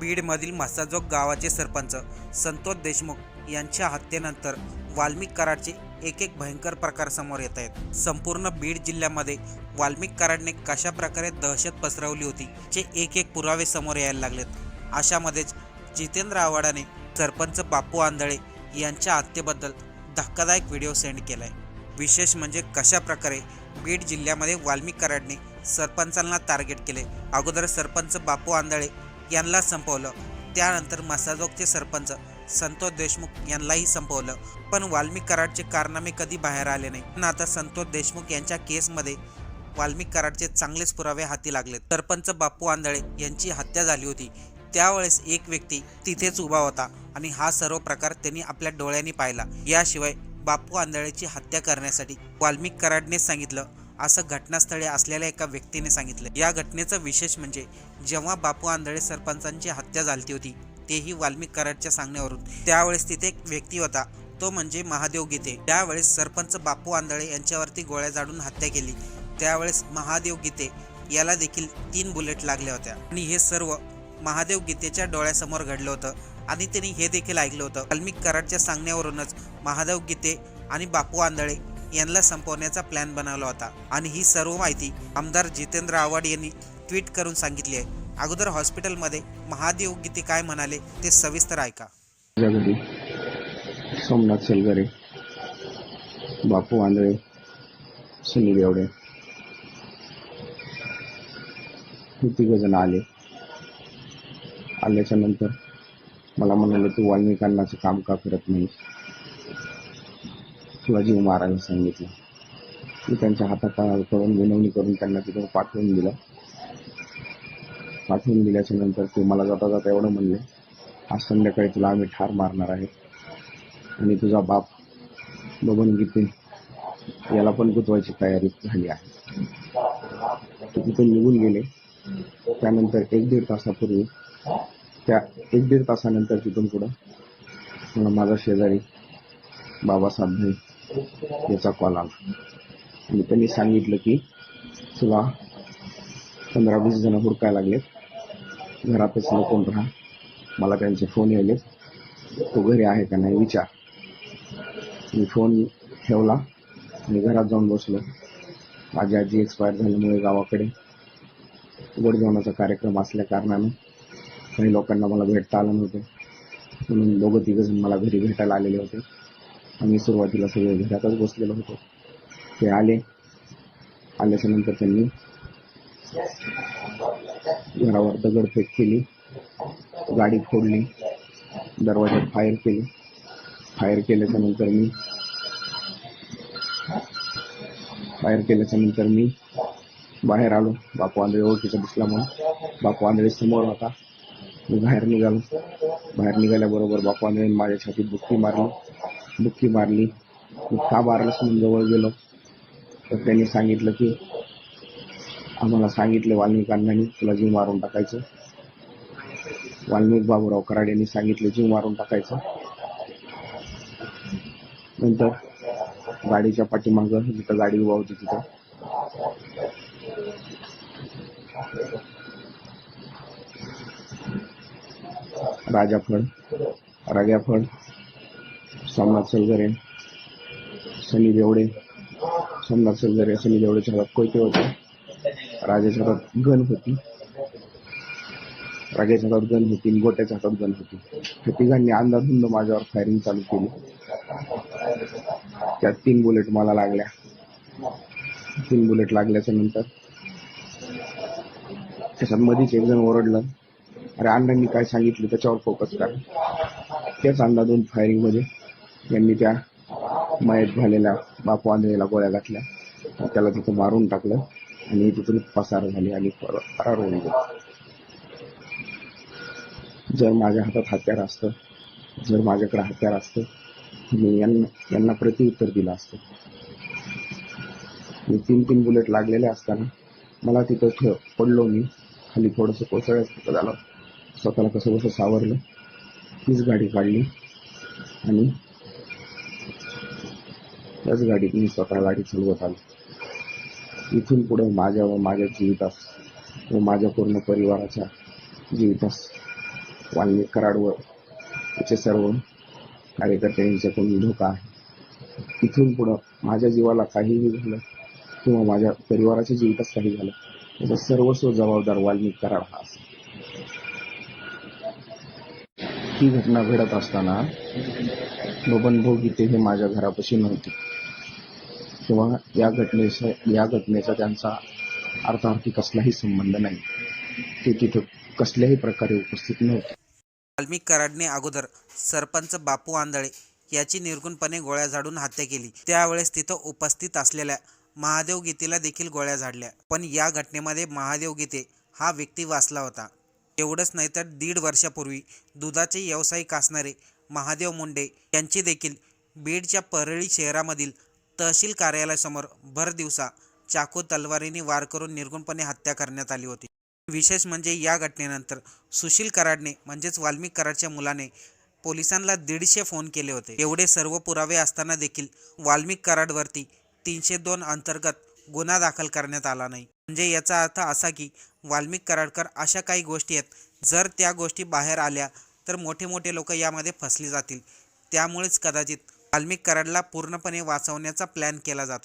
बीडमधील म्हसाजोग गावाचे सरपंच संतोष देशमुख यांच्या हत्येनंतर वाल्मिक कराडचे एक एक भयंकर प्रकार समोर येत आहेत. संपूर्ण बीड जिल्ह्यामध्ये वाल्मिक कराडने कशा प्रकारे दहशत पसरवली होती चे एक एक पुरावे समोर यायला लागलेत. अशामध्येच जितेंद्र आव्हाडाने सरपंच बापू आंधळे यांच्या हत्येबद्दल धक्कादायक व्हिडिओ सेंड केलाय. विशेष म्हणजे कशा प्रकारे बीड जिल्ह्यामध्ये वाल्मिक कराडने सरपंचांना टार्गेट केले. अगोदर सरपंच बापू आंधळे यांना संपवलं. त्यानंतर मसाजोगचे सरपंच संतोष देशमुख यांनाही संपवलं. पण वाल्मिक कराडचे कारनामे कधी बाहेर आले नाही. पण आता संतोष देशमुख यांच्या केसमध्ये वाल्मिक कराडचे चांगलेच पुरावे हाती लागले सरपंच बापू आंधळे यांची हत्या झाली होती. त्यावेळेस एक व्यक्ती तिथेच उभा होता आणि हा सर्व प्रकार त्यांनी आपल्या डोळ्यांनी पाहिला. याशिवाय बापू आंधळेची हत्या करण्यासाठी वाल्मिक कराडने सांगितलं असं घटनास्थळी असलेल्या एका व्यक्तीने सांगितलं. या घटनेचं विशेष म्हणजे जेव्हा बापू आंधळे सरपंचांची हत्या झाली होती तेही वाल्मिक कराडच्या सांगण्यावरून. त्यावेळेस तिथे एक व्यक्ती होता तो म्हणजे महादेव गीते. त्यावेळेस सरपंच बापू आंधळे यांच्यावरती गोळ्या झाडून हत्या केली. त्यावेळेस महादेव गीते याला देखील तीन बुलेट लागल्या होत्या. आणि हे सर्व महादेव गीतेच्या डोळ्यासमोर घडलं होतं आणि त्यांनी हे देखील ऐकलं होतं. वाल्मिक कराडच्या सांगण्यावरूनच महादेव गीते आणि बापू आंधळे यांना संपवण्याचा प्लॅन बनवला होता. आणि ही सर्व माहिती आमदार जितेंद्र आव्हाड यांनी ट्विट करून सांगितली आहे. अगोदर हॉस्पिटलमध्ये महादेव गीते काय म्हणाले ते सविस्तर ऐका. सोमनाथ सेलगरे बापू आंधळे सुनील एवढे तिघजण जण आले. आल्याच्यानंतर मला म्हणाले तू वाल्मिकांनाचं काम का करत नाही शिवाजी महाराजांनी सांगितलं. मी त्यांच्या हाताकडून विनवणी करून त्यांना तिथं पाठवून दिलं. पाठवून दिल्याच्या नंतर ते मला जाता जाता एवढं म्हणले आज संध्याकाळी तुला आम्ही ठार मारणार आहे. आणि तुझा बाप बबन गीते याला पण गुतवायची तयारी झाली आहे. ते तिथून निघून गेले. त्यानंतर एक दीड तासापूर्वी त्या एक दीड तासानंतर तिथून पुढं माझा शेजारी बाबासाहेब भाई याचा कॉल आला. आणि त्यांनी सांगितलं की तुला पंधरा वीस जण हुडकाय लागलेत. घरातच लपून राहा. मला त्यांचे फोन यायले. तो घरी आहे का नाही विचार. मी फोन ठेवला मी घरात जाऊन बसलो. माझी आजी एक्सपायर झाल्यामुळे गावाकडे गोडजेवणाचा कार्यक्रम असल्या कारणानं काही लोकांना मला भेटता आलं नव्हतं. म्हणून दोघं तिघं जण मला घरी भेटायला आलेले होते. आम्ही सुरुवातीला सगळे घरातच बसलेलो होतो. ते आले. आल्याच्यानंतर त्यांनी घरावर दगडफेक केली. गाडी फोडली. दरवाज्यात फायर केली. फायर केल्याच्यानंतर मी फायर केल्याच्यानंतर मी बाहेर आलो. बापू आंधळे ओळखीचा दिसला म्हणून. बापू आंधळे समोर होता. मी बाहेर निघालो. बाहेर निघाल्याबरोबर बापू आंधळे माझ्या छातीत बुक्की मारली. डुबकी मारली का मारलंस म्हणून जवळ गेलो. तर त्यांनी सांगितलं की आम्हाला सांगितलं वाल्मिकांनी तुला जीव मारून टाकायचं. वाल्मिक बाबूराव कराड यांनी सांगितलं जीव मारून टाकायचं. नंतर गाडीच्या पाठीमागं जिथं गाडी उभा होती तिथं. राजा फड राग्या फड सोमनाथ सलगरे सनी देवडे. सोमनाथ सलगरे सनी देवडेच्या हातात कोयते होते. राजाच्या हातात गण होती. राजाच्या हातात गण होती गोट्याच्या हातात गण होती. त्या तिघांनी अंदाधुंद माझ्यावर फायरिंग चालू केली. त्यात तीन बुलेट मला लागल्या. तीन बुलेट लागल्याच्या नंतर त्याच्यात मधीच एक जण ओरडलं अरे अण्णांनी काय सांगितलं? त्याच्यावर फोकस करा. त्याच अंदाधून फायरिंगमध्ये यांनी त्या मयत झालेल्या बापू आंधळेला गोळ्या घातल्या. त्याला तिथं मारून टाकलं आणि तिथून पसार झाली आणि फरार होऊन गेले. जर माझ्या हातात हत्यार असतं जर माझ्याकडे हत्यार असतं मी यांना यांना प्रत्युत्तर दिलं असतं. मी तीन तीन बुलेट लागलेले असताना मला तिथं ठेव पडलो मी. खाली थोडंसं कोसळल्यासारखं झालं. स्वतःला कसं कसं सावरलं. तीच गाडी काढली आणि त्याच गाडीत मी स्वतः गाडी चालवत आलो. इथून पुढे माझ्या व माझ्या जीवितास व माझ्या पूर्ण परिवाराच्या जीवितास कराड कराडवर त्याचे सर्व कार्यकर्त्यांच्याकडून धोका आहे. इथून पुढं माझ्या जीवाला काहीही झालं किंवा माझ्या परिवाराच्या जीवितास काही झालं त्याचा सर्वस्व जबाबदार वाल्मिक कराड हा असेल. ही घटना घडत असताना बबन भाऊ गीते हे माझ्या घरापाशी नव्हते. किंवा या घटनेचा या घटनेचा त्यांचा अर्थार्थी कसलाही संबंध नाही. ते तिथं कसल्याही प्रकारे उपस्थित नव्हते. वाल्मिक कराडने अगोदर सरपंच बापू आंधळे याची निर्गुणपणे गोळ्या झाडून हत्या केली. त्यावेळेस तिथं उपस्थित असलेल्या महादेव गीतेला देखील गोळ्या झाडल्या. पण या घटनेमध्ये महादेव गीते हा व्यक्ती वाचला होता. एवढंच नाही तर दीड वर्षापूर्वी दुधाचे व्यावसायिक असणारे महादेव मुंडे यांची देखील बीडच्या परळी शहरामधील तहसील कार्यालयासमोर भर दिवसा चाकू तलवारीने वार करून निर्गुणपणे हत्या करण्यात आली होती. विशेष म्हणजे या घटनेनंतर सुशील कराडने म्हणजेच वाल्मिक कराडच्या मुलाने पोलिसांना दीडशे फोन केले होते. एवढे सर्व पुरावे असताना देखील वाल्मिक कराडवरती तीनशे दोन अंतर्गत गुन्हा दाखल करण्यात आला नाही. म्हणजे याचा अर्थ असा की वाल्मिक कराडकर अशा काही गोष्टी आहेत जर त्या गोष्टी बाहेर आल्या तर मोठे मोठे लोक यामध्ये फसले जातील. त्यामुळेच कदाचित वाल्मिक कराडला पूर्णपणे वाचवण्याचा प्लॅन केला जातो